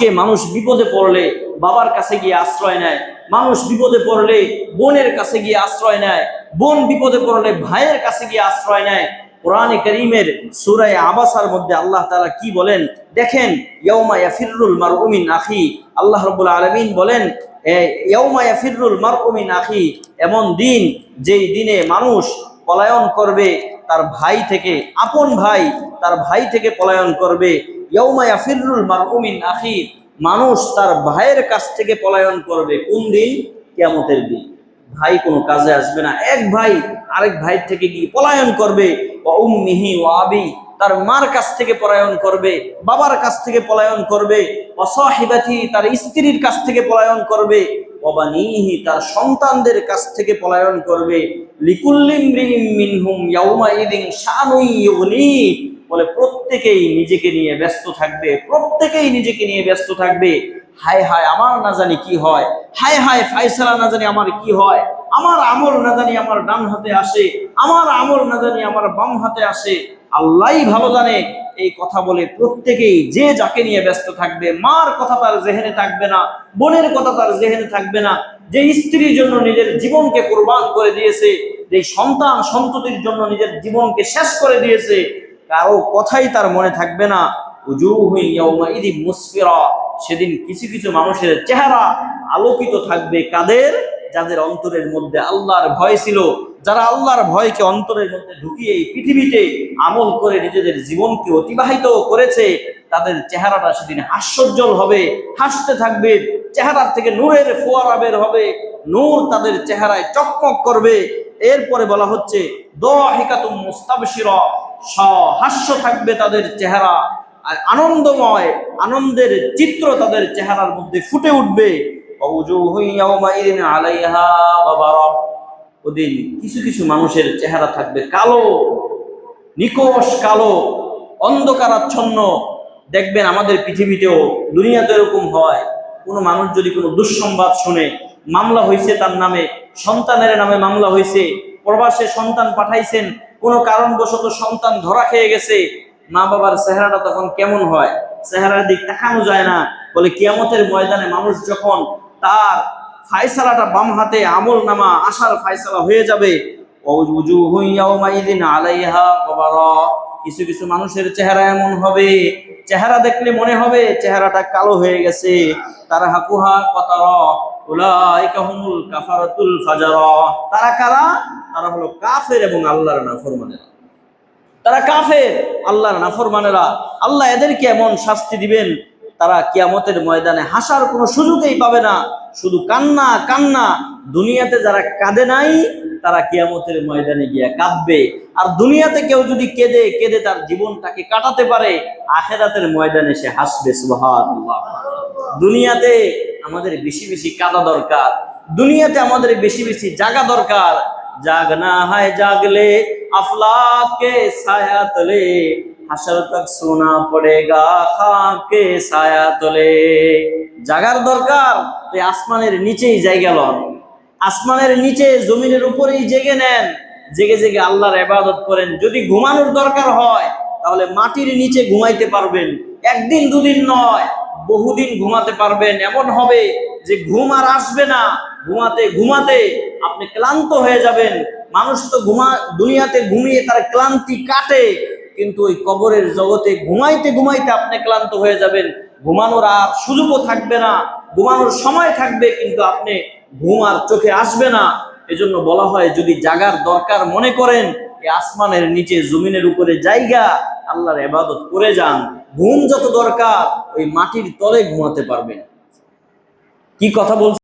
আজকে মানুষ বিপদে পড়লে বাবার কাছে গিয়ে আশ্রয় নেয়, মানুষ বিপদে পড়লে বোনের কাছে গিয়ে আশ্রয় নেয়, বোন বিপদে পড়লে ভাইয়ের কাছে গিয়ে আশ্রয় নেয়। কোরআনে করিমের সুরায় আবাসার মধ্যে আল্লাহ তাআলা কি বলেন? দেখেন ইয়ৌমা ইয়াফিরুল মারউমিন আখি। আল্লাহ রাব্বুল আলামিন বলেন ইয়ৌমা ইয়াফিরুল মারউমিন আখি। এমন দিন, যেই দিনে মানুষ পলায়ন করবে, তার ভাই থেকে, আপন ভাই, তার ভাই থেকে পলায়ন করবে। ইয়ৌমা ইয়াফিরুল মারউমিন আখি মানুষ তার ভাইয়ের কাছ থেকে পলায়ন করবে। কোন দিন? কিয়ামতের দিন। ভাই কোনো কাজে আসবে না। এক ভাই আরেক ভাই থেকে গিয়ে পলায়ন করবে। উম্মিহি ওয়া আবি, তার মার কাছ থেকে পলায়ন করবে, বাবার কাছ থেকে পলায়ন করবে। অসহিবাথি তার স্ত্রীর কাছ থেকে পলায়ন করবে। অবানিহি তার সন্তানদের কাছ থেকে পলায়ন করবে। লিকুল্লিম মিনহুম ইয়াউমা ইদিন শানুই ইউগনি। বলে প্রত্যেকেই নিজেকে নিয়ে ব্যস্ত থাকবে, প্রত্যেকেই নিজেকে নিয়ে ব্যস্ত থাকবে। হায় হায়, আমার না জানি কি হয়। হায় হায়, ফাইসালা না জানি আমার কি হয়। আমার আমল না জানি আমার ডান হাতে আসে। আমার আমল না জানি আমার বাম হাতে আসে। আল্লাহই ভালো জানে এই কথা বলে প্রত্যেকেই যে যাকে নিয়ে ব্যস্ত থাকবে, মার কথা তার জেহেনে থাকবে না, বোনের কথা তার জেহেনে থাকবে না, যে স্ত্রীর জন্য নিজের জীবনকে কোরবান করে দিয়েছে, যে সন্তান সন্ততির জন্য নিজের জীবনকে শেষ করে দিয়েছে, কারও কথাই তার মনে থাকবে না। সেদিন কিছু কিছু মানুষের চেহারা আলোকিত থাকবে। কাদের? যাদের অন্তরের মধ্যে আল্লাহর ভয় ছিল, যারা আল্লাহর ভয়কে অন্তরের মধ্যে ঢুকিয়ে এই পৃথিবীতে আমল করে নিজেদের জীবনকে অতিবাহিত করেছে, তাদের চেহারাটা সেদিন হাস্যোজ্জ্বল হবে, হাসতে থাকবে, চেহারার থেকে নূরের ফোয়ারা বের হবে, নূর তাদের চেহারায় চকমক করবে। এরপরে বলা হচ্ছে হাস্য থাকবে তাদের চেহারা, আর আনন্দময়, আনন্দের চিত্র তাদের চেহারার মধ্যে ফুটে উঠবে। ওদের কিছু কিছু মানুষের চেহারা থাকবে কালো, নিকোষ কালো, অন্ধকারাচ্ছন্ন। দেখবেন আমাদের পৃথিবীতেও দুনিয়াতে এরকম হয়। কোনো মানুষ যদি কোনো দুঃসংবাদ শুনে, মামলা হয়েছে তার নামে, সন্তানের নামে মামলা হয়েছে প্রবাসে সন্তান পাঠাইছেন, কোনো কারণবশত সন্তান ধরা খেয়ে গেছে, মা বাবার চেহারাটা তখন কেমন হয়? চেহারার দিক দেখানো যায় না। বলে কিয়ামতের ময়দানে মানুষ যখন তার ফায়সালাটা বাম হাতে আমল নামা আশার ফায়সালা হয়ে যাবে। কিছু কিছু মানুষের চেহারা এমন হবে। চেহারা দেখলে মনে হবে চেহারাটা কালো হয়ে গেছে। তারা হাকুহা কতারা। তারা কারা? তারা হলো কাফের এবং আল্লাহর তারা কাফের, আল্লাহর নাফরমানেরা। আল্লাহ এদেরকে এমন শাস্তি দিবেন তারা কিয়ামতের ময়দানে হাসার কোনো সুযোগই পাবে না। শুধু কান্না কান্না। দুনিয়াতে যারা কাঁদে নাই, তারা কিয়ামতের ময়দানে গিয়া কাঁদবে। আর দুনিয়াতে কেউ যদি কেঁদে কেঁদে তার জীবনটাকে কাটাতে পারে, আখেরাতের ময়দানে সে হাসবে, সুবহানাল্লাহ। দুনিয়াতে আমাদের বেশি বেশি কাঁদা দরকার। দুনিয়াতে আমাদের বেশি বেশি জাগা দরকার। জাগনা হয় জাগলে, আফলাকে ছায়া তলে, হাসর তক সোনা পড়েগা খাকে ছায়া তলে। জাগার দরকার তুই আসমানের নিচেই জায়গা লন। আসমানের নিচে জমিনের উপরেই জেগে নেন। জেগে জেগে আল্লাহর ইবাদত করেন। যদি ঘুমানোর দরকার হয়, তাহলে মাটির নিচে ঘুমাইতে পারবেন। একদিন দুদিন নয়, বহুদিন ঘুমাতে পারবেন। এমন হবে যে ঘুম আর আসবে না। ঘুমাতে ঘুমাতে আপনি ক্লান্ত হয়ে যাবেন। মানুষ তো ঘুমা, দুনিয়াতে ঘুমিয়ে তার ক্লান্তি কাটে, কিন্তু ওই কবরের জগতে ঘুমাইতে ঘুমাইতে আপনি ক্লান্ত হয়ে যাবেন। ঘুমানোর আর সুযোগও থাকবে না, ঘুমানোর সময় থাকবে, কিন্তু আপনি ঘুম আর চোখে আসবে না। এজন্য বলা হয়, যদি জাগার দরকার মনে করেন এই আসমানের নিচে, জমিনের উপরে জায়গা, আল্লাহর এবাদত করে যান। ঘুম যত দরকার, ওই মাটির তলে ঘুমাতে পারবেন। কি কথা বলছি